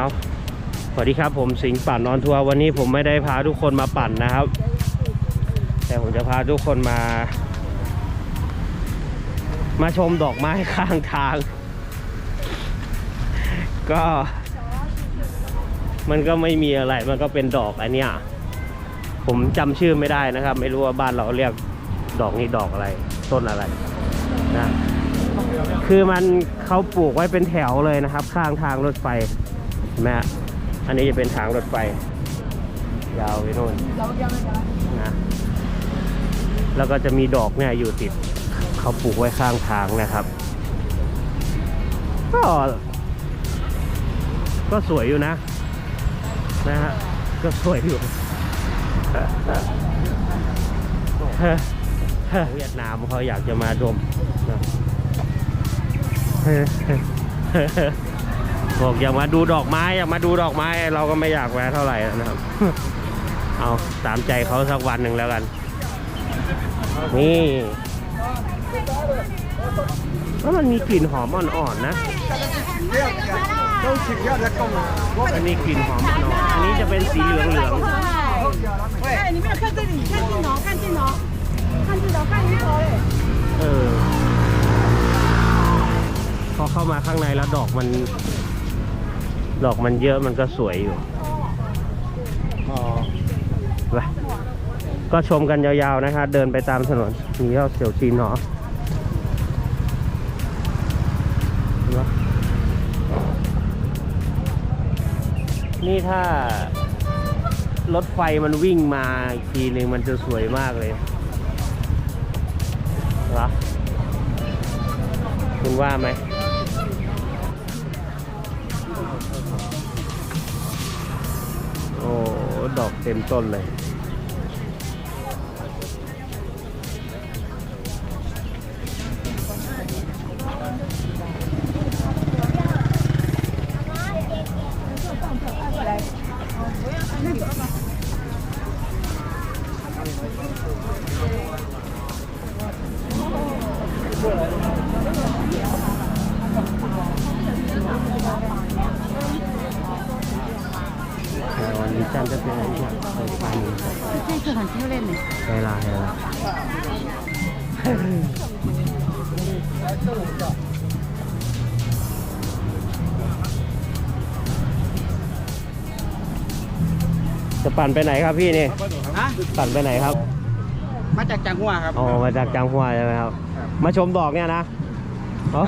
าสวัสดีครับผมสิงห์ปั่นนอนทัวร์วันนี้ผมไม่ได้พาทุกคนมาปั่นนะครับ แต่ผมจะพาทุกคนมา มาชมดอกไม้ข้างทาง ก็ มันก็ไม่มีอะไรมันก็เป็นดอกอันเนี้ยผมจำชื่อไม่ได้นะครับ ไม่รู้ว่าบ้านเราเรียกดอกนี้ดอกอะไร ต้นอะไรนะคือมันเขาปลูกไว้เป็นแถวเลยนะครับ ข้างทางรถไฟ เห็นไหมฮะอันนี้จะเป็นทางรถไฟ ยาวไปโน่นนะแล้วก็จะมีดอกเนี่ยอยู่ติด เขาปลูกไว้ข้างทางนะครับ ก็ ก็สวยอยู่นะ นะฮะ ก็สวยอยู่เวียดนามเขาอยากจะมาดมนะ บอกอย่ามาดูดอกไม้อย่ามาดูดอกไม้เราก็ไม่อยากแวะเท่าไหร่นะครับ เอาตามใจเขาสักวันหนึ่งแล้วกัน นี่แล้วมันมีกลิ่นหอมอ่อนๆนะมันมีกลิ่นหอมอ่อนอันนี้จะเป็นสีเหลืองๆเออพอเข้ามาข้างในแล้วดอกมัน ดอกมันเยอะมันก็สวยอยู่ไปก็ชมกันยาวๆนะครับเดินไปตามถนนมียอดเสี่ยวจีนเนาะเห็นปะนี่ถ้ารถไฟมันวิ่งมาอีกทีหนึ่งมันจะสวยมากเลยเหรอคุณว่าไหม เต็มต้นเลยวัน จะปั่นไปไหนครับพี่นี่ปั่นไปไหนครับ มาจากจังหัวครับ อ๋อ มาจากจังหัวใช่ไหมครับ มาชมดอกเนี่ยนะ อ๋อ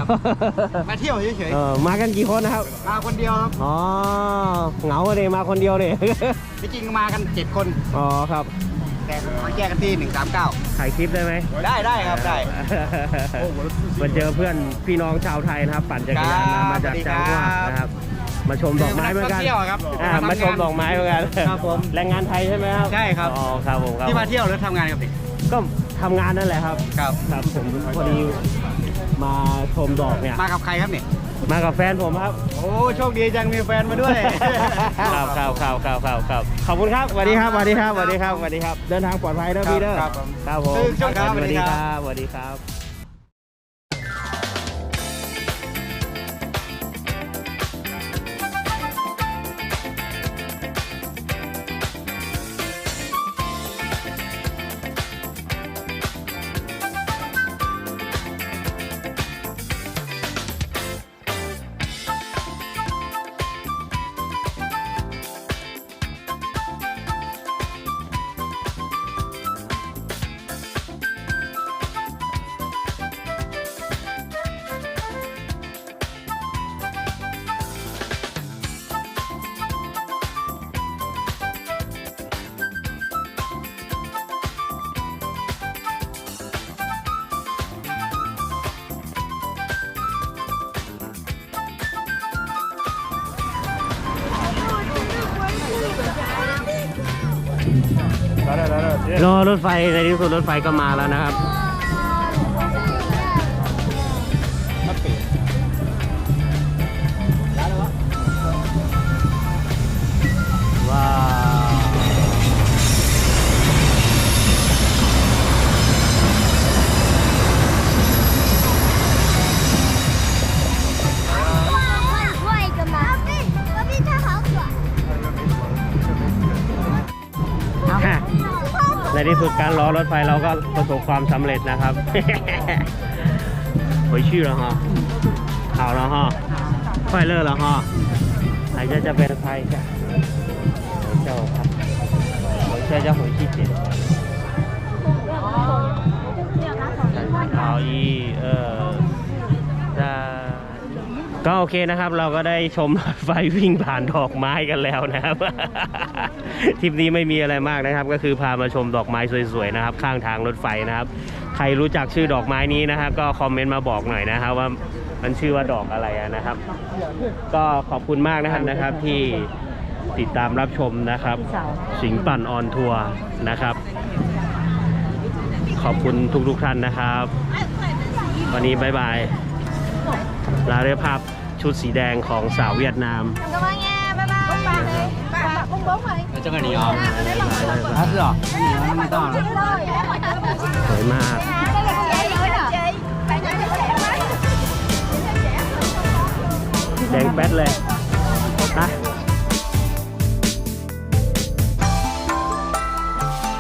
มาเที่ยวเฉยเออมากันกี่คนนะครับ ๆมาคนเดียวครับอ๋อเหงาเลยมาคนเดียวเลย ที่จริงมากันเจ็ดคน อ๋อครับแต่มาแยกกันที่หนึ่งสามเก้าถ่ายคลิปได้ไหม ได้ได้ครับได้ มาเจอเพื่อนพี่น้องชาวไทยนะครับ ปั่นจักรยานมาครับมาจากสวัสดีจังหวัดครับนะครับ มาชมดอกไม้เหมือนกันมาเที่ยวครับอ่ามาทำงานมาชมดอกไม้เหมือนกันครับผมแรงงานไทยใช่ไหมครับใช่ครับ อ๋อครับผมครับที่มาเที่ยวหรือทำงานกับเด็กก็ทำงานนั่นแหละครับ ครับ ครับผมพอดี มาชมดอกเนี่ย มากับใครครับเนี่ยมากับแฟนผมครับ โอ้โชคดีจังมีแฟนมาด้วย ครับครับครับครับครับครับขอบคุณครับสวัสดีครับสวัสดีครับสวัสดีครับสวัสดีครับ เดินทางปลอดภัยนะพี่เด้อครับผมครับผมตื่นช่วงเช้าสวัสดีสวัสดีคครัรับบสวัสดีครับ รอรถไฟในที่สุดรถไฟก็มาแล้วนะครับ ที่สุดการล้อรถไฟเราก็ประสบความสำเร็จนะครับโอ้ยชื่อแล้วฮะเอาแล้วฮะไฟเลอร์แล้วฮะหายใจจะเป็นไฟจ้ะเจ้าครับหัวใจจะหัวชีเจ็ ก็โอเคนะครับเราก็ได้ชมรถไฟวิ่งผ่านดอกไม้กันแล้วนะครับ ทริปนี้ไม่มีอะไรมากนะครับ ก็คือพามาชมดอกไม้สวยๆนะครับ ข้างทางรถไฟนะครับ ใครรู้จักชื่อดอกไม้นี้นะครับก็คอมเมนต์มาบอกหน่อยนะครับว่ามันชื่อว่าดอกอะไรนะครับ ก็ขอบคุณมากนะครับนะครับที่ติดตามรับชมนะครับ สิงปั่นออนทัวร์นะครับ ขอบคุณทุกๆท่านนะครับ วันนี้บ๊ายบาย ลาเรือภาพชุดสีแดงของสาวเวียดนาม cảm ơn nha bye bye bông ba đi ba bông bốn rồi แล้วเจ้ากันนี่อ๋อฮัทเหรอไม่ต้อง chị ơi สวยมาก đây là chị nữa nè chị bạn nhỏ trẻ quá แดงแป๊ดเลย